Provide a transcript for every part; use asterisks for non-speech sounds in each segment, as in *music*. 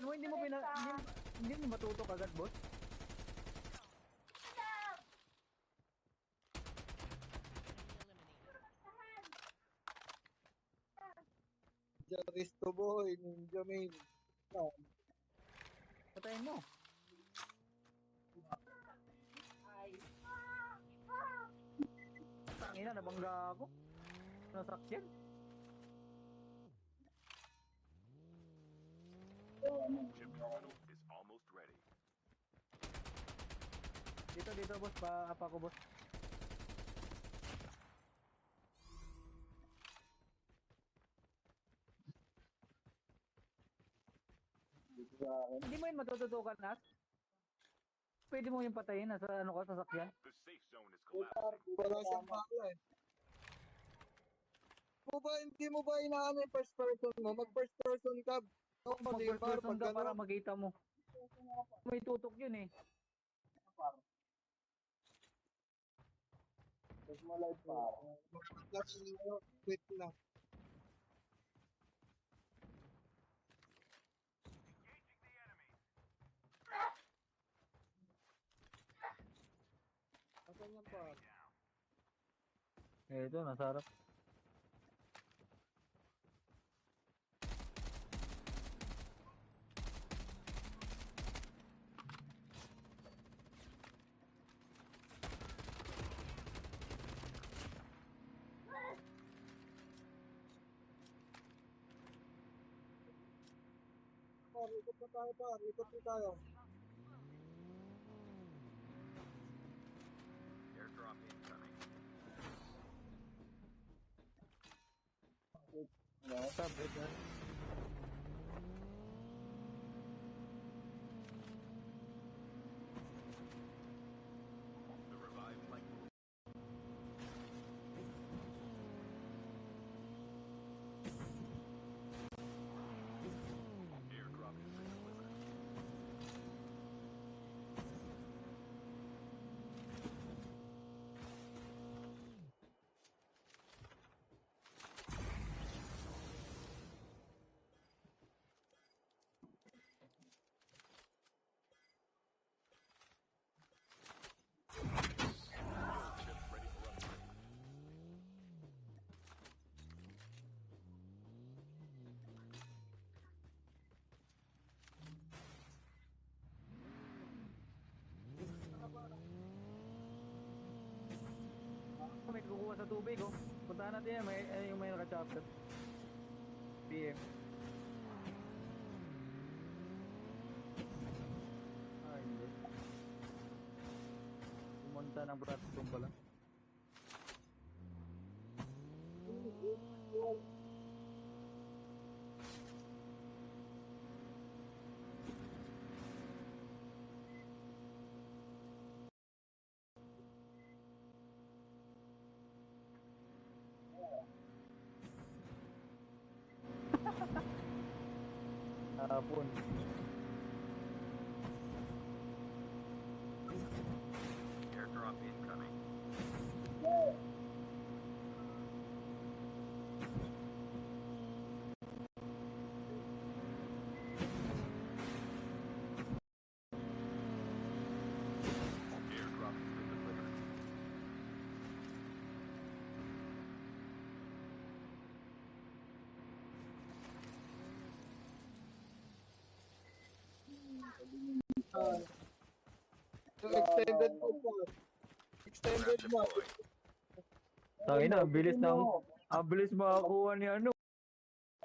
sasakyan mo, hindi mo pina... Hindi, hindi mo matutok agad, boss. Jaristo boy, ninja main. Patayin mo. Tangina, nabangga ako. Nasakyan. Chip terminal is almost ready. Dito, dito, boss. Pa, apa ko, boss. Hindi mo yun matututukan, Nas? Pwede mo yung patayin nasa ano ka, sasakyan? The safe zone is collapsing. Wala siyang bala eh. Mo ba, hindi mo ba inaano yung first person mo? Mag first person ka. No, Mag mali first person pag ka para makita mo. May tutok yun eh. Wait lang. Asan yung par? Eh, ito, nasa harap. Par, ikot na tayo par, ikot na tayo. Airdrop incoming. Tab, ito. The tubig, oh. Puntahan natin yan, may, eh, yung may naka-chapter. PM. Ah, hindi. Pumunta ng Bradstone pala. Hapon. Airdrop Yung extended mo po. Extended mo. deployed. Tangina, ang bilis ng ang bilis makakuha ni ano.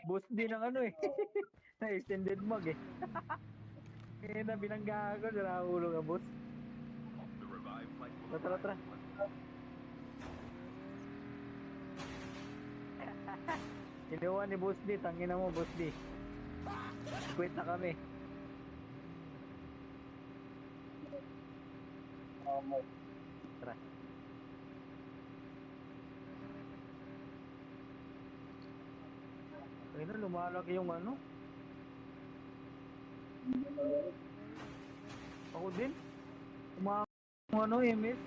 Boss din ng ano eh. *laughs* na extended mag eh. *laughs* Kaya na binangga ako, narakulo ka boss. Tara, tara, arrive. *laughs* Kinuha ni Boss D, tangina mo Boss D. Quit na kami. Tara. Ayun na, lumalaki yung ano. Ako din. Uma yung ano, MS.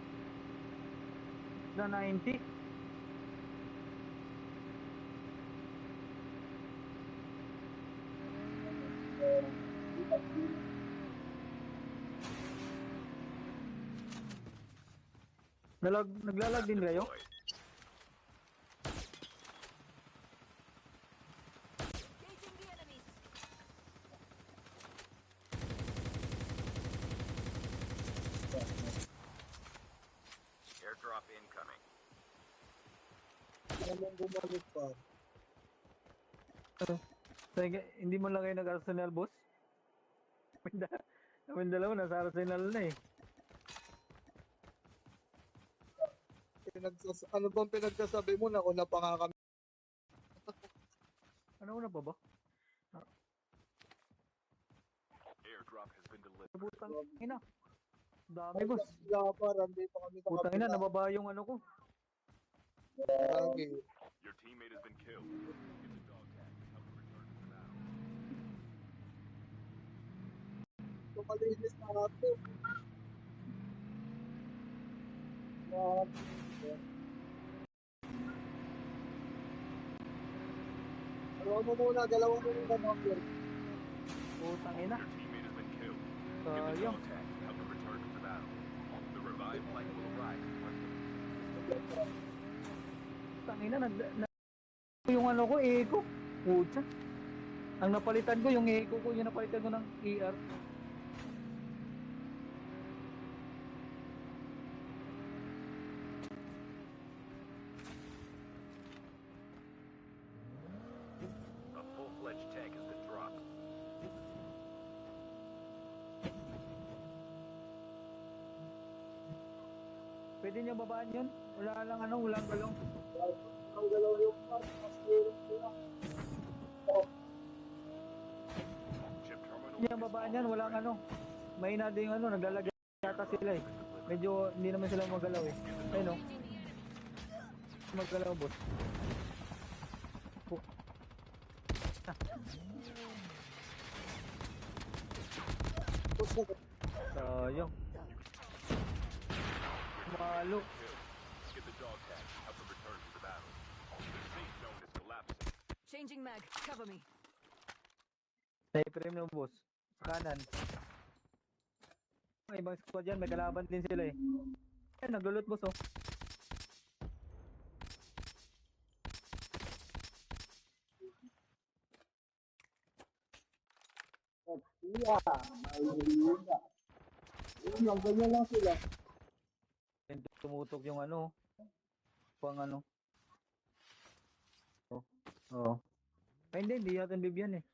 Na 90. Nalag, naglalag din kayo? Airdrop incoming. Ano nang bumalik pa? Sige, hindi mo lang kayo nag-Arsenal, boss? *laughs* Kami dalawa nasa Arsenal na eh. Pinagsas ano bang pinagsasabi mo na una pa nga kami? *laughs* Ano una pa ba? Airdrop has been delivered. Putang ina. Dami, boss. Lapar, hindi pa kami Putang ina, nababa yung ano ko. Lagi. Your teammate has been killed. Get the dog tag. Help them return to the battle. Tumalinis na natin. Grabe. Dalawa mo muna, dalawa mo muna number. Putang ina. Sayang. Putang ina, nag... Na, yung ano ko, eco. Putsa. Ang napalitan ko, yung eco ko, yung napalitan ko ng ER. Pwede niya babaan yun? Wala lang ano, walang galong. Ang dalawa yung part, Hindi niya babaan yan, walang ano. Mahina din yung ano, naglalagay yata sila eh. Medyo hindi naman sila magalaw eh. Ayun o, Engaging the enemy. magalaw boss. Na Sayang. Malo. Get the dog tag. Help them return to the battle. The safe zone is collapsing. Changing mag. Cover me. Frame ng boss. Sa kanan. May ibang squad yan, may kalaban din sila eh. Ay, naglulot boss oh. Iya, mahihina. Yun lang, ganyan lang sila. Tumutok yung ano. Pang ano. Oh. Oo. Ay, hindi, hindi natin bibigyan eh.